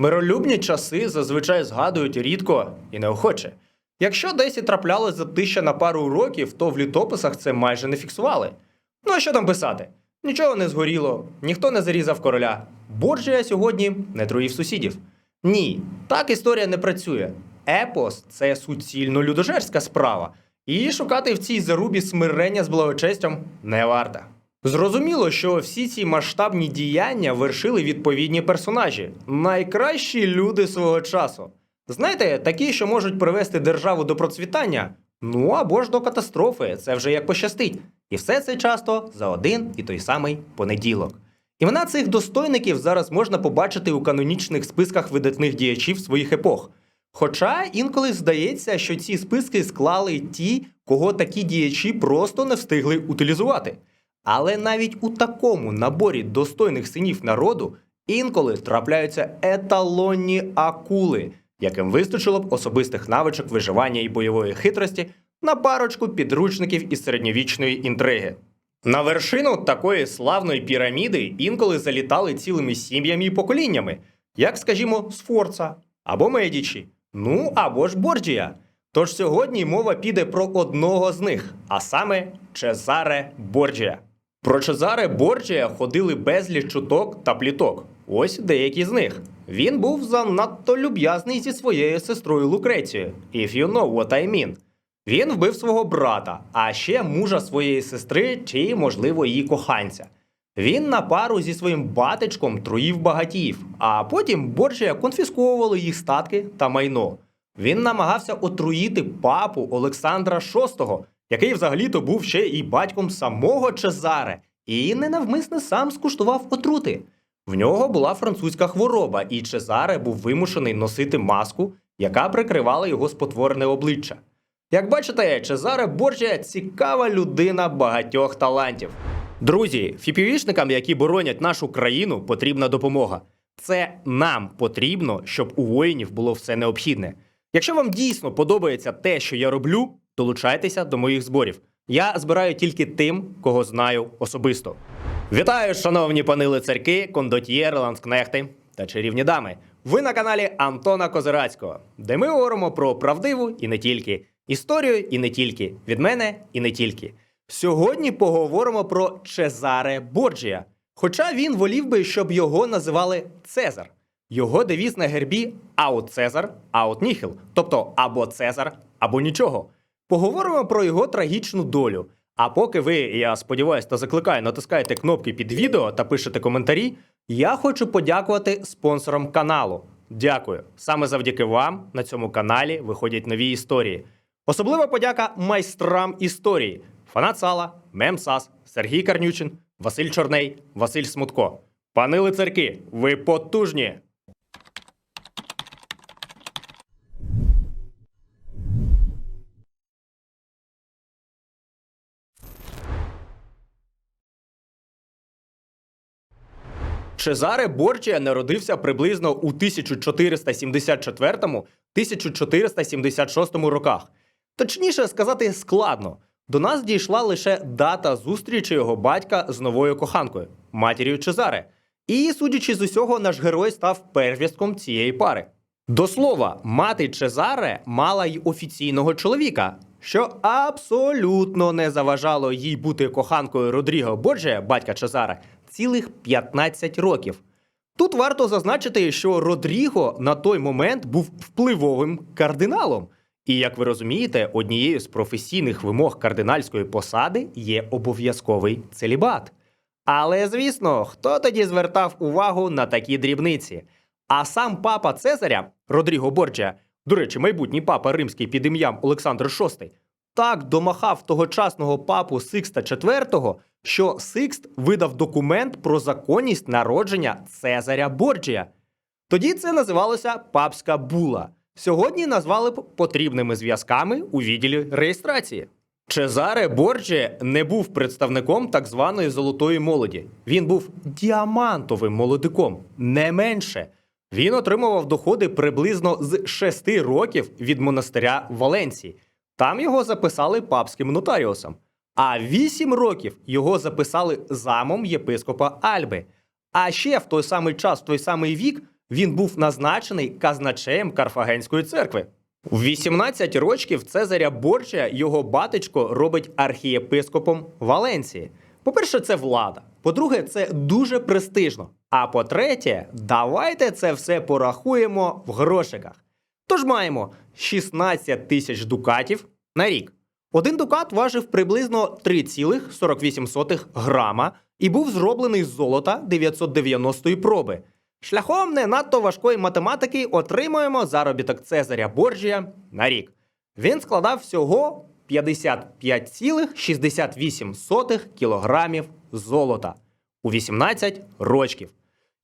Миролюбні часи зазвичай згадують рідко і неохоче. Якщо десь і траплялось затища на пару років, то в літописах це майже не фіксували. Ну а що там писати? Нічого не згоріло, ніхто не зарізав короля. Борджія сьогодні не труїв сусідів. Ні, так історія не працює. Епос це суцільно людожерська справа, і шукати в цій зарубі смирення з благочестям не варто. Зрозуміло, що всі ці масштабні діяння вершили відповідні персонажі, найкращі люди свого часу. Знаєте, такі, що можуть привести державу до процвітання, ну або ж до катастрофи, це вже як пощастить. І все це часто за один і той самий понеділок. Імена цих достойників зараз можна побачити у канонічних списках видатних діячів своїх епох. Хоча інколи здається, що ці списки склали ті, кого такі діячі просто не встигли утилізувати. Але навіть у такому наборі достойних синів народу інколи трапляються еталонні акули, яким вистачило б особистих навичок виживання і бойової хитрості на парочку підручників із середньовічної інтриги. На вершину такої славної піраміди інколи залітали цілими сім'ями і поколіннями, як, скажімо, Сфорца або Медічі, ну або ж Борджія. Тож сьогодні мова піде про одного з них, а саме Чезаре Борджія. Про Чезаре Борджія ходили безліч чуток та пліток. Ось деякі з них. Він був занадто люб'язний зі своєю сестрою Лукрецією. If you know what I mean. Він вбив свого брата, а ще мужа своєї сестри чи, можливо, її коханця. Він на пару зі своїм батечком труїв багатіїв, а потім Борджія конфісковували їх статки та майно. Він намагався отруїти папу Олександра VI, який взагалі-то був ще і батьком самого Чезаре, і ненавмисне сам скуштував отрути. В нього була французька хвороба, і Чезаре був вимушений носити маску, яка прикривала його спотворене обличчя. Як бачите, Чезаре Борджія цікава людина багатьох талантів. Друзі, фіпівішникам, які боронять нашу країну, потрібна допомога. Це нам потрібно, щоб у воїнів було все необхідне. Якщо вам дійсно подобається те, що я роблю, долучайтеся до моїх зборів. Я збираю тільки тим, кого знаю особисто. Вітаю, шановні пани лицарки, кондотьєри, ланскнехти та чарівні дами. Ви на каналі Антона Козирацького, де ми говоримо про правдиву і не тільки, історію і не тільки, від мене і не тільки. Сьогодні поговоримо про Чезаре Борджія. Хоча він волів би, щоб його називали Цезар. Його девіз на гербі Аут Цезар, Аут Ніхіл, тобто або Цезар, або нічого. Поговоримо про його трагічну долю. А поки ви, я сподіваюся та закликаю, натискаєте кнопки під відео та пишете коментарі, я хочу подякувати спонсорам каналу. Дякую. Саме завдяки вам на цьому каналі виходять нові історії. Особлива подяка майстрам історії: Фанат Сала, Мем Сас, Сергій Карнючин, Василь Чорней, Василь Смутко. Пани лицарки, ви потужні! Чезаре Борджія народився приблизно у 1474-1476 роках. Точніше сказати, складно. До нас дійшла лише дата зустрічі його батька з новою коханкою, матір'ю Чезаре. І, судячи з усього, наш герой став первістком цієї пари. До слова, мати Чезаре мала й офіційного чоловіка, що абсолютно не заважало їй бути коханкою Родріго Борджія, батька Чезаре, цілих 15 років. Тут варто зазначити, що Родріго на той момент був впливовим кардиналом. І як ви розумієте, однією з професійних вимог кардинальської посади є обов'язковий целібат. Але звісно, хто тоді звертав увагу на такі дрібниці? А сам папа Цезаря Родріго Борджія, до речі, майбутній папа римський під ім'ям Олександр VI, так домахав тогочасного папу Сикста IV, що Сикст видав документ про законність народження Цезаря Борджія. Тоді це називалося папська була. Сьогодні назвали б потрібними зв'язками у відділі реєстрації. Чезаре Борджі не був представником так званої золотої молоді. Він був діамантовим молодиком, не менше. Він отримував доходи приблизно з 6 років від монастиря Валенції. Там його записали папським нотаріусом. А 8 років його записали замом єпископа Альби. А ще в той самий час, в той самий вік, він був назначений казначеєм Карфагенської церкви. В 18 років Цезаря Борча його батечко робить архієпископом Валенції. По-перше, це влада. По-друге, це дуже престижно. А по-третє, давайте це все порахуємо в грошиках. Тож маємо 16 тисяч дукатів на рік. Один дукат важив приблизно 3,48 грама і був зроблений з золота 990 проби. Шляхом не надто важкої математики отримуємо заробіток Цезаря Борджія на рік. Він складав всього 55,68 кілограмів золота у 18 рочків.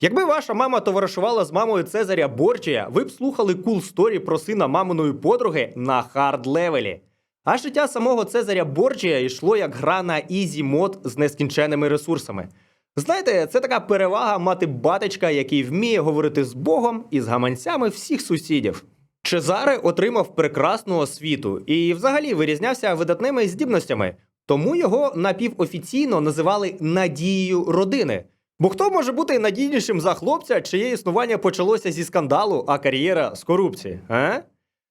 Якби ваша мама товаришувала з мамою Цезаря Борчія, ви б слухали кул сторі про сина маминої подруги на хард левелі. А життя самого Цезаря Борчія йшло як гра на ізі мод з нескінченними ресурсами. Знаєте, це така перевага мати батечка, який вміє говорити з Богом і з гаманцями всіх сусідів. Чезаре отримав прекрасну освіту і взагалі вирізнявся видатними здібностями, тому його напівофіційно називали надією родини. Бо хто може бути надійнішим за хлопця, чиє існування почалося зі скандалу, а кар'єра з корупції? А?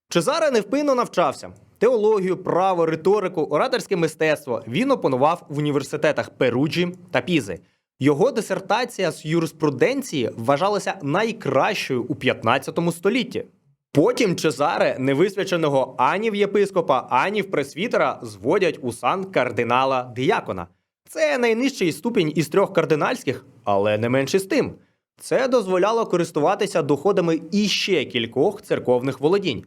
Чезаре невпинно навчався. Теологію, право, риторику, ораторське мистецтво він опанував в університетах Перуджі та Пізи. Його дисертація з юриспруденції вважалася найкращою у 15 столітті. Потім Чезаре, невисвяченого ані в єпископа, ані в пресвітера, зводять у сан кардинала діякона. Це найнижчий ступінь із трьох кардинальських, але не менше з тим. Це дозволяло користуватися доходами іще кількох церковних володінь.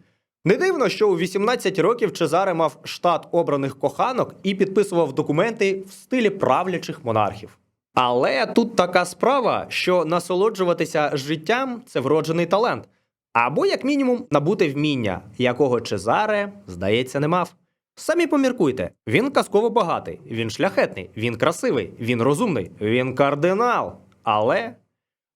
Не дивно, що у 18 років Чезаре мав штат обраних коханок і підписував документи в стилі правлячих монархів. Але тут така справа, що насолоджуватися життям це вроджений талант, або, як мінімум, набути вміння, якого Чезаре, здається, не мав. Самі поміркуйте, він казково багатий, він шляхетний, він красивий, він розумний, він кардинал. Але.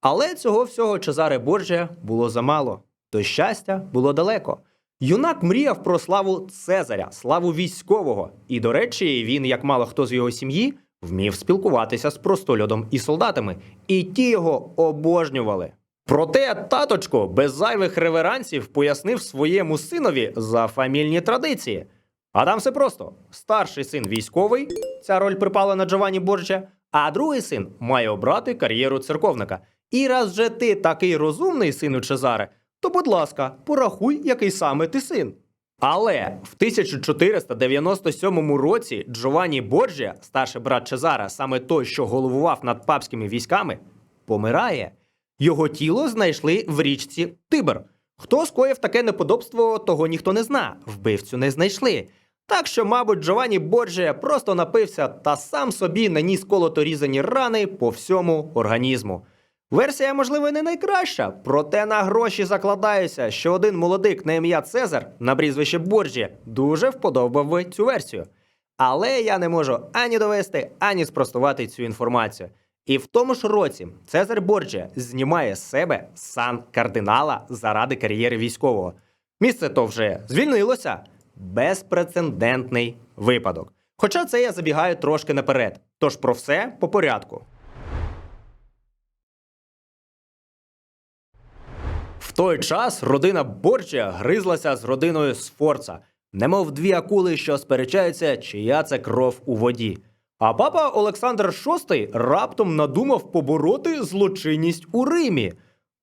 Але цього всього Чезаре Борджія було замало. До щастя було далеко. Юнак мріяв про славу Цезаря, славу військового. І, до речі, він, як мало хто з його сім'ї, вмів спілкуватися з простолюдом і солдатами, і ті його обожнювали. Проте таточко без зайвих реверансів пояснив своєму синові за фамільні традиції. А там все просто: старший син військовий, ця роль припала на Джованні Борджа, а другий син має обрати кар'єру церковника. І раз же ти такий розумний, сину Чезаре, то, будь ласка, порахуй, який саме ти син. Але в 1497 році Джованні Борджія, старший брат Чезара, саме той, що головував над папськими військами, помирає. Його тіло знайшли в річці Тибр. Хто скоїв таке неподобство, того ніхто не зна. Вбивцю не знайшли. Так що, мабуть, Джованні Борджія просто напився та сам собі наніс колото різані рани по всьому організму. Версія, можливо, не найкраща, проте на гроші закладаюся, що один молодик на ім'я Цезар на прізвище Борджі дуже вподобав би цю версію. Але я не можу ані довести, ані спростувати цю інформацію. І в тому ж році Цезар Борджія знімає з себе сан кардинала заради кар'єри військового. Місце то вже звільнилося. Безпрецедентний випадок. Хоча це я забігаю трошки наперед. Тож про все по порядку. В той час родина Борча гризлася з родиною Сфорца, немов дві акули, що сперечаються, чия це кров у воді. А папа Олександр VI раптом надумав побороти злочинність у Римі.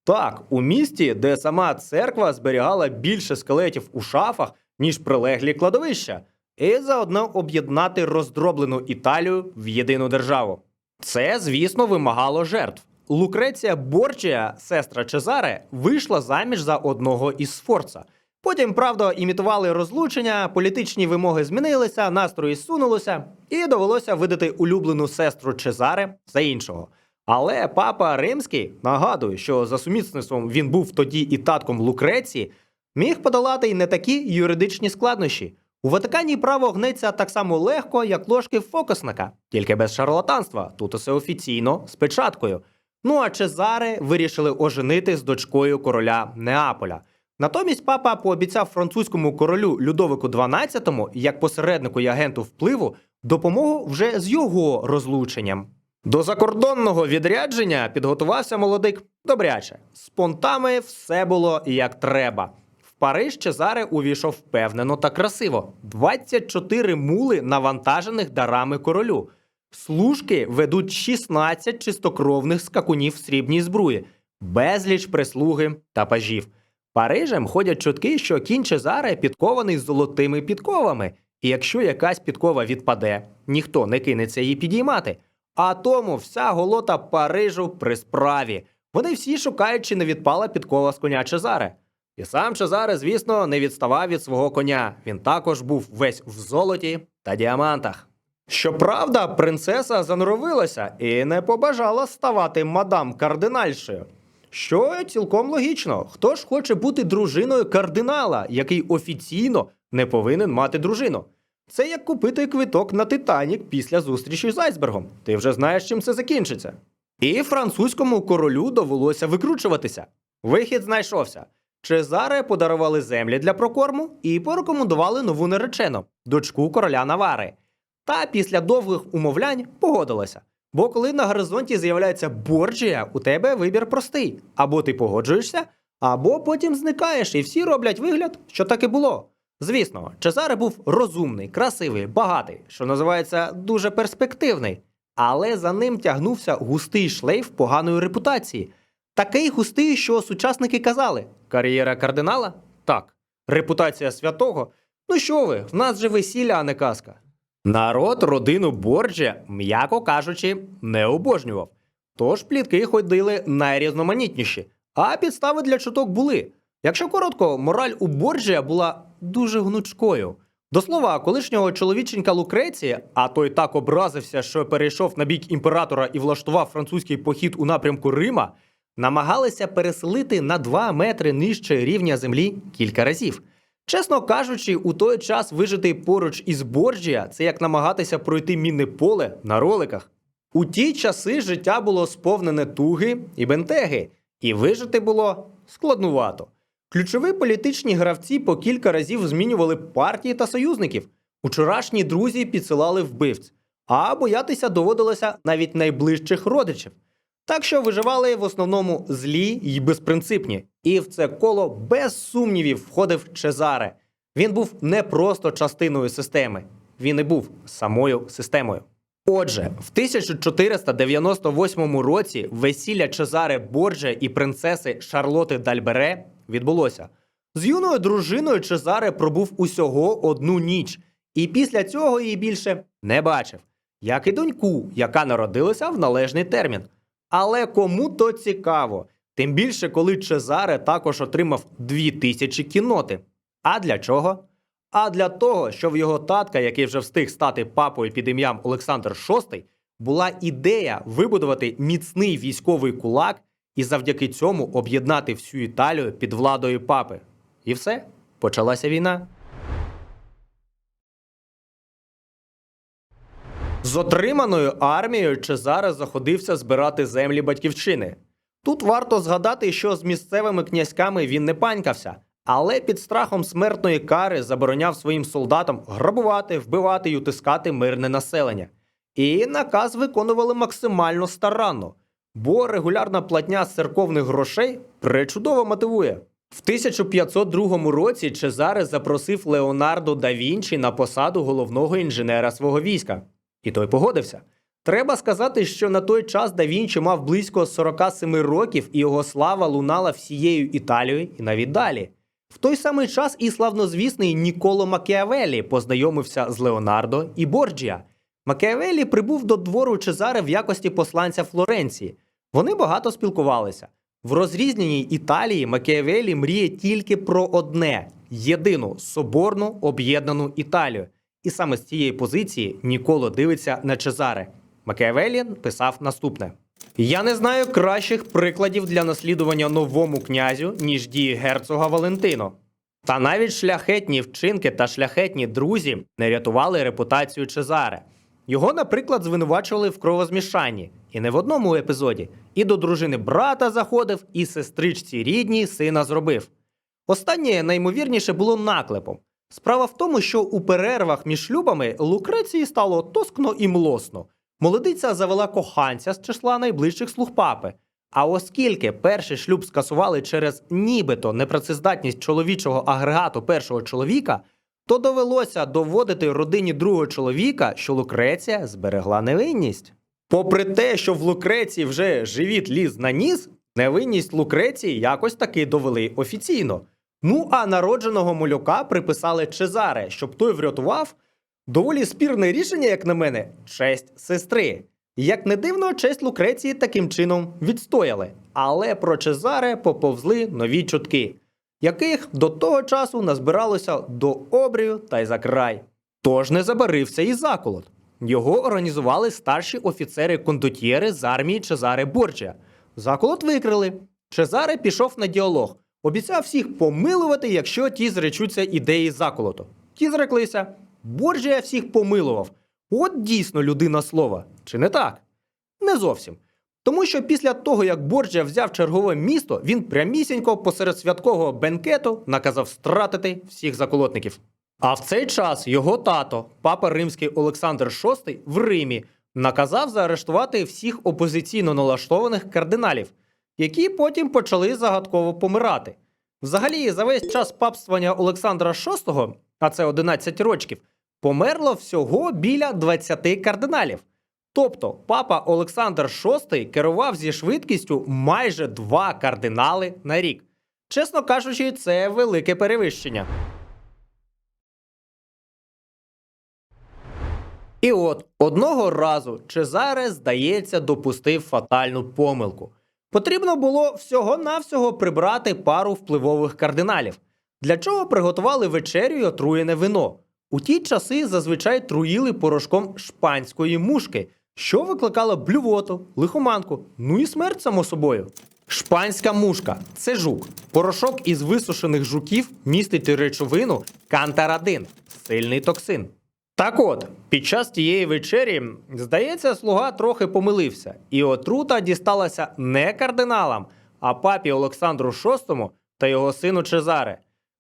Так, у місті, де сама церква зберігала більше скелетів у шафах, ніж прилеглі кладовища, і заодно об'єднати роздроблену Італію в єдину державу. Це, звісно, вимагало жертв. Лукреція Борчія, сестра Чезаре, вийшла заміж за одного із Сфорца. Потім, правда, імітували розлучення, політичні вимоги змінилися, настрої сунулося, і довелося видати улюблену сестру Чезаре за іншого. Але папа Римський, нагадую, що за сумісництвом він був тоді і татком Лукреції, міг подолати й не такі юридичні складнощі. У Ватикані право гнеться так само легко, як ложки фокусника, тільки без шарлатанства. Тут усе офіційно з печаткою. Ну а Чезаре вирішили оженити з дочкою короля Неаполя. Натомість папа пообіцяв французькому королю Людовику XII, як посереднику і агенту впливу, допомогу вже з його розлученням. До закордонного відрядження підготувався молодик добряче. З понтами все було як треба. В Париж Чезаре увійшов впевнено та красиво. 24 мули навантажених дарами королю. Служки ведуть 16 чистокровних скакунів в срібній збруї, безліч прислуги та пажів. Парижем ходять чутки, що кінь Чезаре підкований золотими підковами, і якщо якась підкова відпаде, ніхто не кинеться її підіймати. А тому вся голота Парижу при справі. Вони всі шукають, чи не відпала підкова з коня Чезаре. І сам Чезаре, звісно, не відставав від свого коня. Він також був весь в золоті та діамантах. Щоправда, принцеса заноровилася і не побажала ставати мадам кардинальшею. Що цілком логічно, хто ж хоче бути дружиною кардинала, який офіційно не повинен мати дружину? Це як купити квиток на Титанік після зустрічі з айсбергом. Ти вже знаєш, чим це закінчиться. І французькому королю довелося викручуватися. Вихід знайшовся. Чезаре подарували землі для прокорму і порекомендували нову наречену дочку короля Навари. Та після довгих умовлянь погодилася. Бо коли на горизонті з'являється Борджія, у тебе вибір простий: або ти погоджуєшся, або потім зникаєш, і всі роблять вигляд, що так і було. Звісно, Чезаре був розумний, красивий, багатий, що називається дуже перспективний, але за ним тягнувся густий шлейф поганої репутації. Такий густий, що сучасники казали: кар'єра кардинала? Так. Репутація святого? Ну що ви, в нас же весілля, а не казка. Народ родину Борджа, м'яко кажучи, не обожнював. Тож плітки ходили найрізноманітніші, а підстави для чуток були. Якщо коротко, мораль у Борджія була дуже гнучкою. До слова, колишнього чоловіченька Лукреції, а той так образився, що перейшов на бік імператора і влаштував французький похід у напрямку Рима, намагалися переселити на 2 метри нижче рівня землі кілька разів. Чесно кажучи, у той час вижити поруч із Борджія це як намагатися пройти мінне поле на роликах. У ті часи життя було сповнене туги і бентеги, і вижити було складнувато. Ключові політичні гравці по кілька разів змінювали партії та союзників. Учорашні друзі підсилали вбивць, а боятися доводилося навіть найближчих родичів. Так що виживали в основному злі й безпринципні. І в це коло без сумнівів входив Чезаре. Він був не просто частиною системи, він і був самою системою. Отже, в 1498 році весілля Чезаре Борджа і принцеси Шарлоти Дальбере відбулося. З юною дружиною Чезаре пробув усього одну ніч, і після цього її більше не бачив, як і доньку, яка народилася в належний термін. Але кому то цікаво, тим більше, коли Чезаре також отримав дві тисячі кіноти. А для чого? А для того, що в його татка, який вже встиг стати папою під ім'ям Олександр VI, була ідея вибудувати міцний військовий кулак і завдяки цьому об'єднати всю Італію під владою папи. І все, почалася війна. З отриманою армією Чезаре заходився збирати землі батьківщини. Тут варто згадати, що з місцевими князьками він не панькався, але під страхом смертної кари забороняв своїм солдатам грабувати, вбивати й утискати мирне населення. І наказ виконували максимально старанно, бо регулярна платня церковних грошей пречудово мотивує. В 1502 році Чезаре запросив Леонардо да Вінчі на посаду головного інженера свого війська. І той погодився. Треба сказати, що на той час да Вінчі мав близько 47 років, і його слава лунала всією Італією і навіть далі. В той самий час і славнозвісний Ніколо Макіавеллі познайомився з Леонардо і Борджіа. Макіавеллі прибув до двору Чезаре в якості посланця Флоренції. Вони багато спілкувалися. В розрізненій Італії Макіавеллі мріє тільки про одне єдину соборну об'єднану Італію. І саме з цієї позиції Ніколо дивиться на Чезаре. Макіавеллі писав наступне: Я не знаю кращих прикладів для наслідування новому князю, ніж дії герцога Валентино. Та навіть шляхетні вчинки та шляхетні друзі не рятували репутацію Чезаре. Його, наприклад, звинувачували в кровозмішанні, і не в одному епізоді. І до дружини брата заходив, і сестричці рідній сина зробив. Останнє наймовірніше було наклепом. Справа в тому, що у перервах між шлюбами Лукреції стало тоскно і млосно. Молодиця завела коханця з числа найближчих слуг папи. А оскільки перший шлюб скасували через нібито непрацездатність чоловічого агрегату першого чоловіка, то довелося доводити родині другого чоловіка, що Лукреція зберегла невинність. Попри те, що в Лукреції вже живіт ліз на ніс, невинність Лукреції якось таки довели офіційно. Ну а народженого малюка приписали Чезаре, щоб той врятував. Доволі спірне рішення, як на мене, честь сестри. Як не дивно, честь Лукреції таким чином відстояли, але про Чезаре поповзли нові чутки, яких до того часу назбиралося до обрію та й за край. Тож не забарився і заколот. Його організували старші офіцери кондотьєри з армії Чезаре Борджа. Заколот викрили. Чезаре пішов на діалог, обіцяв всіх помилувати, якщо ті зречуться ідеї заколоту. Ті зреклися. Борджія всіх помилував. От дійсно людина слова, чи не так? Не зовсім. Тому що після того, як Борджія взяв чергове місто, він прямісінько посеред святкового бенкету наказав стратити всіх заколотників. А в цей час його тато, папа римський Олександр VI, в Римі наказав заарештувати всіх опозиційно налаштованих кардиналів, які потім почали загадково помирати. Взагалі, за весь час папствування Олександра VI, а це 11 років, померло всього біля 20 кардиналів. Тобто папа Олександр VI керував зі швидкістю майже два кардинали на рік. Чесно кажучи, це велике перевищення. І от одного разу Чезаре, здається, допустив фатальну помилку. Потрібно було всього-навсього прибрати пару впливових кардиналів, для чого приготували вечерю й отруєне вино. У ті часи зазвичай труїли порошком шпанської мушки, що викликало блювоту, лихоманку, ну і смерть само собою. Шпанська мушка це жук. Порошок із висушених жуків містить речовину кантарадин, сильний токсин. Так от, під час тієї вечері, здається, слуга трохи помилився, і отрута дісталася не кардиналам, а папі Олександру VI та його сину Чезаре.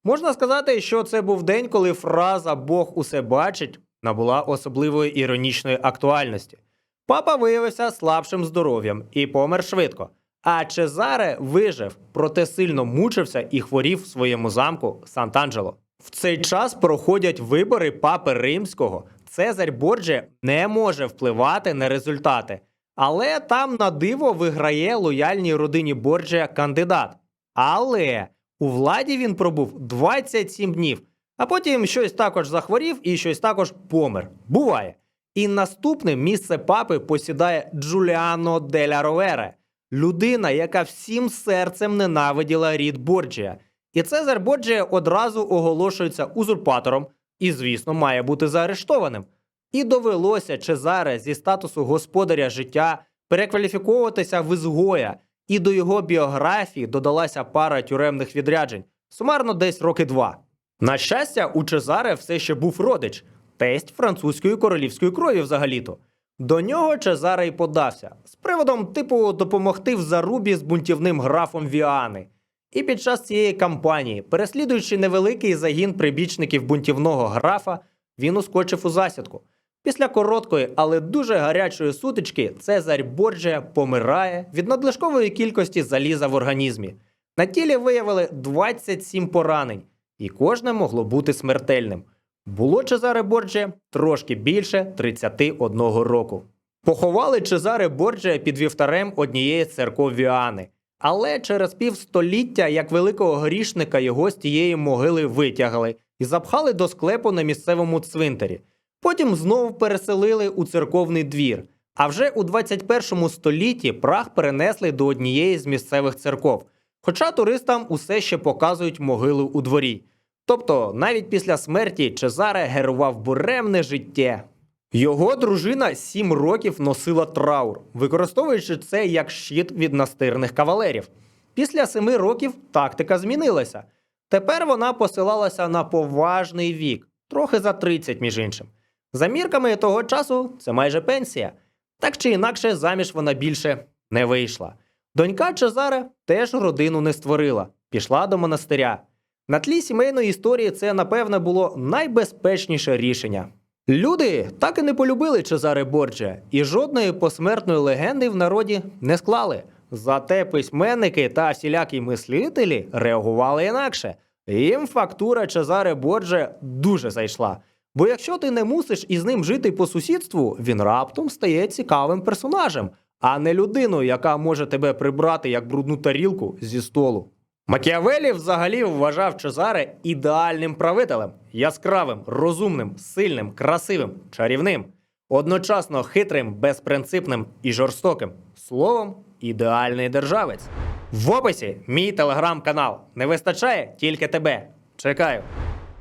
Можна сказати, що це був день, коли фраза Бог усе бачить набула особливої іронічної актуальності. Папа виявився слабшим здоров'ям і помер швидко. А Чезаре вижив, проте сильно мучився і хворів в своєму замку Сант'Анджело. В цей час проходять вибори папи римського. Цезарь Борджі не може впливати на результати, але там на диво виграє лояльній родині Борджія кандидат. Але у владі він пробув 27 днів, а потім щось також захворів і щось також помер. Буває. І наступне місце папи посідає Джуліано деля Ровере, людина, яка всім серцем ненавиділа рід Борджія. І Цезар Борджія одразу оголошується узурпатором і, звісно, має бути заарештованим. І довелося Чезаре зі статусу господаря життя перекваліфіковуватися в ізгоя, і до його біографії додалася пара тюремних відряджень, сумарно десь роки два. На щастя, у Чезаре все ще був родич, тесть французької королівської крові взагалі-то. До нього Чезаре й подався з приводом типу допомогти в зарубі з бунтівним графом Віани. І під час цієї кампанії, переслідуючи невеликий загін прибічників бунтівного графа, він ускочив у засідку. Після короткої, але дуже гарячої сутички Цезарь Борджія помирає від надлишкової кількості заліза в організмі. На тілі виявили 27 поранень, і кожне могло бути смертельним. Було Чезаре Борджія трошки більше 31 року. Поховали Чезаре Борджія під вівтарем однієї церков Віани. Але через півстоліття, як великого грішника, його з тієї могили витягли і запхали до склепу на місцевому цвинтарі. Потім знову переселили у церковний двір. А вже у 21 столітті прах перенесли до однієї з місцевих церков. Хоча туристам усе ще показують могилу у дворі. Тобто, навіть після смерті Чезаре герував буремне життя. Його дружина сім років носила траур, використовуючи це як щит від настирних кавалерів. Після семи років тактика змінилася. Тепер вона посилалася на поважний вік, трохи за 30, між іншим. За мірками того часу це майже пенсія. Так чи інакше, заміж вона більше не вийшла. Донька Чезаре теж родину не створила, пішла до монастиря. На тлі сімейної історії це, напевне, було найбезпечніше рішення. Люди так і не полюбили Чезаре Борджа, і жодної посмертної легенди в народі не склали. Зате письменники та всілякі мислителі реагували інакше. Їм фактура Чезаре Борджа дуже зайшла. Бо якщо ти не мусиш із ним жити по сусідству, він раптом стає цікавим персонажем, а не людиною, яка може тебе прибрати як брудну тарілку зі столу. Макіавелі взагалі вважав Чезаре ідеальним правителем, яскравим, розумним, сильним, красивим, чарівним, одночасно хитрим, безпринципним і жорстоким. Словом, ідеальний державець. В описі мій телеграм-канал. Не вистачає тільки тебе. Чекаю.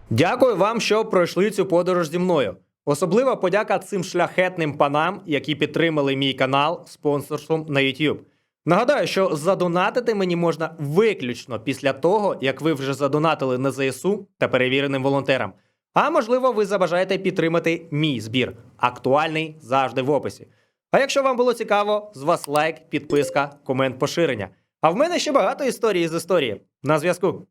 Дякую вам, що пройшли цю подорож зі мною. Особлива подяка цим шляхетним панам, які підтримали мій канал спонсорством на YouTube. Нагадаю, що задонатити мені можна виключно після того, як ви вже задонатили на ЗСУ та перевіреним волонтерам. А можливо, ви забажаєте підтримати мій збір. Актуальний завжди в описі. А якщо вам було цікаво, з вас лайк, підписка, комент, поширення. А в мене ще багато історій з історії. На зв'язку.